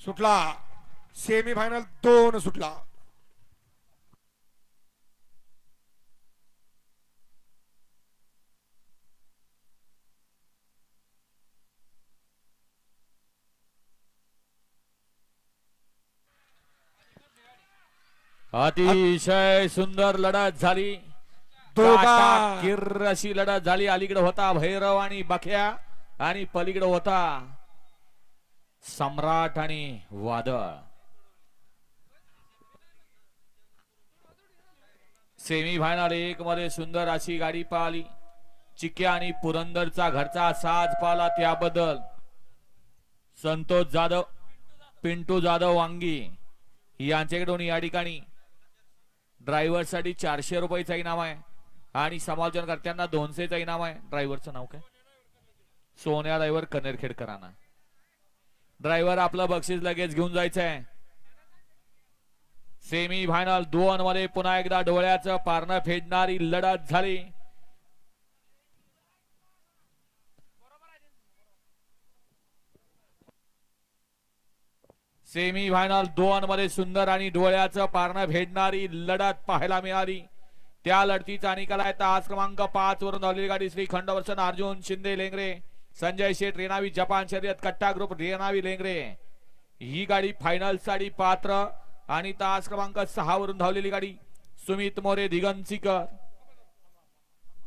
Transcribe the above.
सुटला. Semi final दोन सुटला. अतिशय सुंदर लढत झाली. किर अशी लढत झाली. अलीकडे होता भैरव आणि बख्या आणि पलीकडे होता सम्राट आणि वादळ सेमी फायनल एक मध्ये सुंदर अशी गाडी पाहिली. चिक्या आणि पुरंदरचा घरचा साज पाला त्याबद्दल. संतोष जाधव पिंटू जाधव वांगी यांच्याकडून या ठिकाणी. ड्रायव्हरसाठी चारशे रुपयाचा इनाम आहे. आणि समालोचनकर्त्यांना दोनशेचा इनाम आहे. ड्रायव्हरचं नाव काय? सोन्या ड्रायव्हर कनेरखेडकरांना. ड्रायव्हर आपलं बक्षीस लगेच घेऊन जायचंय. सेमी फायनल दोन मध्ये पुन्हा एकदा डोळ्याचं पारणं फेडणारी लढत झाली. सेमी फायनल दोन मध्ये सुंदर आणि डोळ्याचं पारणं भेटणारी लढत पाहायला मिळाली. त्या लढतीचा निकाल आहे. तास क्रमांक पाच वरून धावलेली गाडी श्री खंडवर्षण अर्जुन शिंदे लेंगरे. संजय शेठ रेनावी जपान शर्यत कट्टा ग्रुप रेनावी लेंगरे. ही गाडी फायनलसाठी पात्र. आणि तास क्रमांक सहा वरून धावलेली गाडी. सुमित मोरे दिगंसीकर